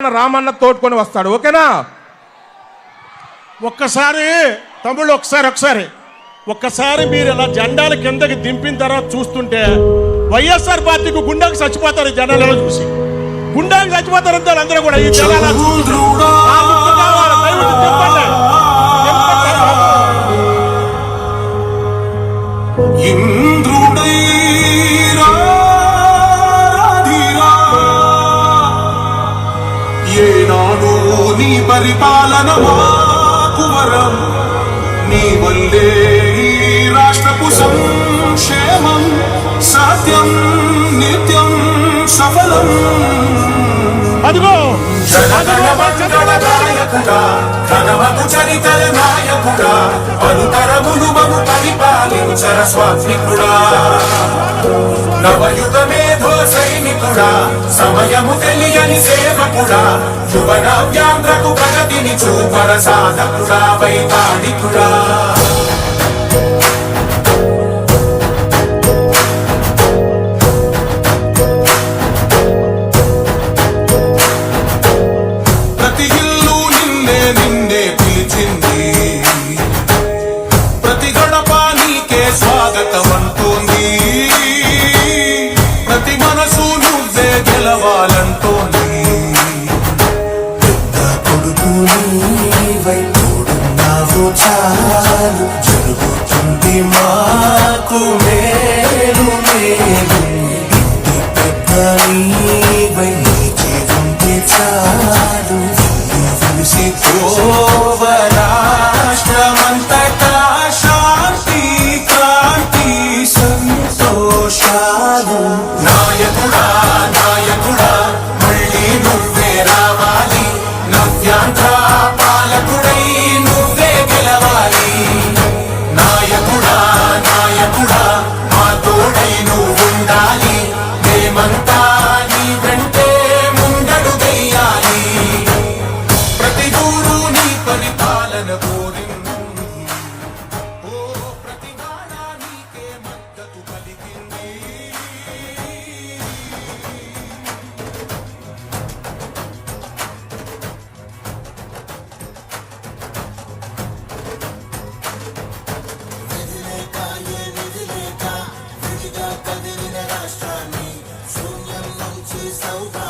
రామన్న తోడుకొని వస్తాడు ఓకేనా? ఒక్కసారి తమ్ముళ్ళు ఒకసారి ఒకసారి. ఒక్కసారి మీరు ఇలా జెండాలు కిందకి దింపిన తర్వాత చూస్తుంటే వైఎస్ఆర్ పార్టీకి గుండెకి చచ్చిపోతారు ఈ జెండాలను చూసి. గుండెకి చచ్చిపోతారు అంతే అందరూ కూడా ఈ జెండాలు వరం నీ వల్లే ఈ రాష్ట్రపు సంక్షేమం సత్యం నిత్యం సఫలం. అదిగో! ఘనమగు చరితల నాయకుడా పలుతరములు మము పరిపాలించర స్వాత్మికుడా నవయుగ మేధో సమయము తెలియని సేవకుడా యువనవ్యాంధ్రకు ప్రగతిని చూపర సాధకుడా వైతాళికుడా. మాకు te salvar.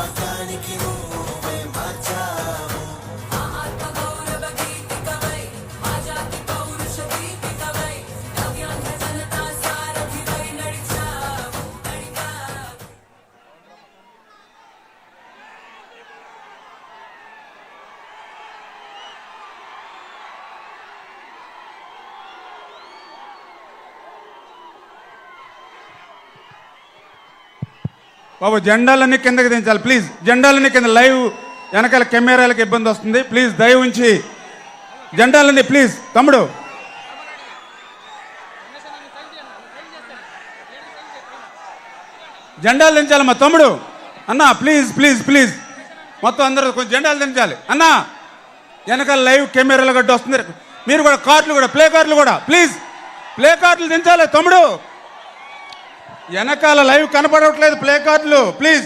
బాబు జెండాలన్నీ కిందకి దించాలి ప్లీజ్ జెండాలన్నీ కింద లైవ్ వెనకాల కెమెరాలకు ఇబ్బంది వస్తుంది. ప్లీజ్ దయ ఉంచి. జెండాలన్నీ ప్లీజ్ తమ్ముడు. జెండాలు దించాలి మా తమ్ముడు. అన్న ప్లీజ్ ప్లీజ్ ప్లీజ్ మొత్తం అందరూ కొంచెం జెండాలు దించాలి. అన్న వెనకాల లైవ్ కెమెరాలు గడ్డ వస్తుంది. మీరు కూడా కార్డులు కూడా ప్లే కార్డులు కూడా ప్లీజ్ ప్లే కార్డులు దించాలి తమ్ముడు. వెనకాల లైవ్ కనపడట్లేదు ప్లే కార్డులు. ప్లీజ్.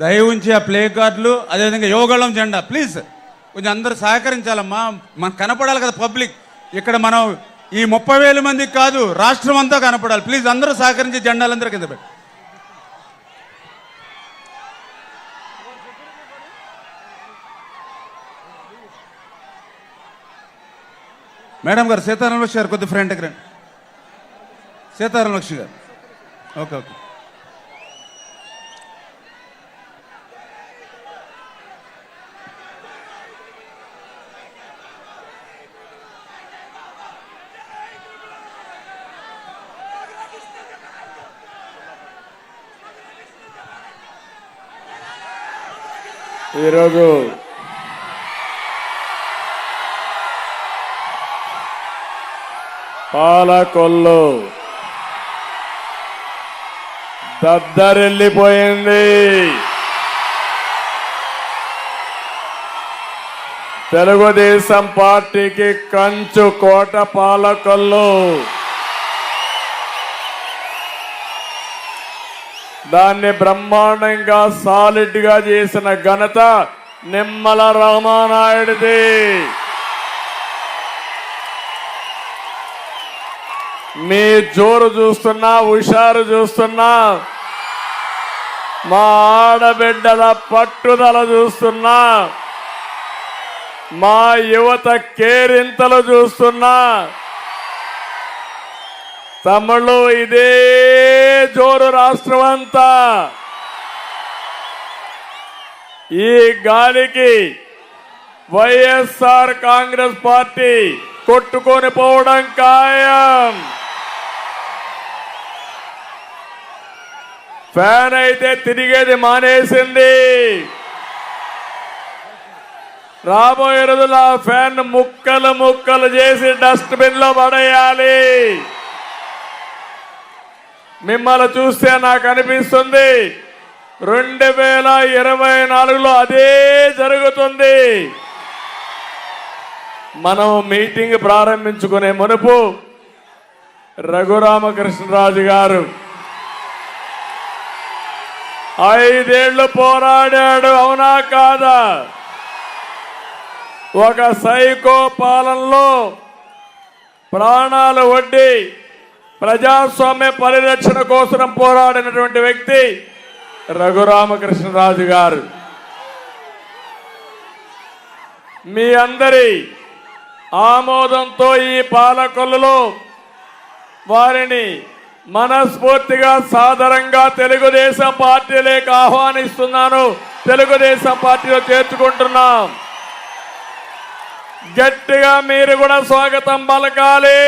దయ ఉంచి ఆ ప్లే కార్డులు అదేవిధంగా యోగళం జెండా. ప్లీజ్ కొంచెం అందరూ సహకరించాలమ్మా. మనకు కనపడాలి కదా పబ్లిక్. ఇక్కడ మనం ఈ ముప్పై వేల మందికి కాదు రాష్ట్రం అంతా కనపడాలి. ప్లీజ్ అందరూ సహకరించి జెండాలందరూ కింద పెట్టి మేడం గారు సీతారాం లక్ష్మి గారు కొద్ది ఫ్రెండ్కి రండి. సీతారాం లక్ష్మి గారు. Okay okay. ఈరోజు పాలకొల్లు దద్దరెళ్ళిపోయింది తెలుగుదేశం పార్టీకి కంచు కోట పాలకొల్లు. దాన్ని బ్రహ్మాండంగా సాలిడ్గా చేసిన ఘనత నిమ్మల రామానాయుడిది. మీ జోరు చూస్తున్నా హుషారు చూస్తున్నా మా ఆడబిడ్డల పట్టుదల చూస్తున్నా మా యువత కేరింతలు చూస్తున్నా తమ్ముళ్ళు ఇదే జోరు రాష్ట్రం అంతా ఈ గాలికి వైఎస్ఆర్ కాంగ్రెస్ పార్టీ కొట్టుకొని పోవడం ఖాయం. ఫ్యాన్ అయితే తిరిగేది మానేసింది. రాబోయే రోజుల ఫ్యాన్ ముక్కలు ముక్కలు చేసి డస్ట్బిన్లో పడేయాలి. మిమ్మల్ని చూస్తే నాకు అనిపిస్తుంది. రెండు వేల ఇరవై నాలుగులో అదే జరుగుతుంది. మనం మీటింగ్ ప్రారంభించుకునే మునుపు రఘురామకృష్ణరాజు గారు ఐదేళ్ళు పోరాడాడు. అవునా కాదా? ఒక సైకో పాలనలో ప్రాణాలు వడ్డీ ప్రజాస్వామ్య పరిరక్షణ కోసం పోరాడినటువంటి వ్యక్తి రఘురామకృష్ణరాజు గారు. మీ అందరి ఆమోదంతో ఈ పాలకొల్లులో వారిని మనస్ఫూర్తిగా సాదరంగా తెలుగుదేశం పార్టీలోకి ఆహ్వానిస్తున్నాను. తెలుగుదేశం పార్టీలో చేర్చుకుంటున్నాం. గట్టిగా మీరు కూడా స్వాగతం పలకాలి.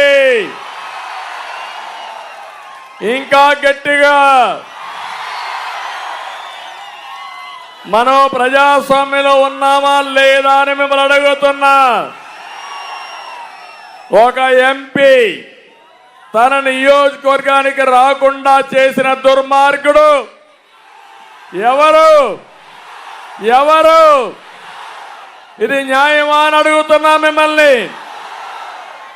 ఇంకా గట్టిగా. మనం ప్రజాస్వామ్యంలో ఉన్నామా లేదా అని మిమ్మల్ని అడుగుతున్నా. ఒక ఎంపీ తన నియోజకవర్గానికి రాకుండా చేసిన దుర్మార్గుడు ఎవరు? ఎవరు? ఇది న్యాయమా అని అడుగుతున్నా మిమ్మల్ని.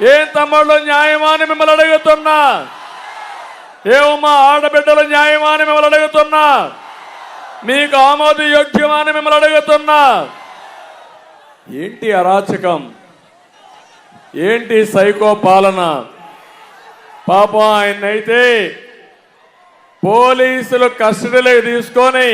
ఏం తమ్ముళ్ళు న్యాయమా అని మిమ్మల్ని అడుగుతున్నా. ఏమమ్మా ఆడబిడ్డల న్యాయమాని మిమ్మల్ని అడుగుతున్నా మీకు ఆమోదయోగ్యమాని మిమ్మల్ని అడుగుతున్నా ఏంటి అరాచకం? ఏంటి సైకో పాలన? పాపం ఆయన్నైతే పోలీసులు కస్టడీలోకి తీసుకొని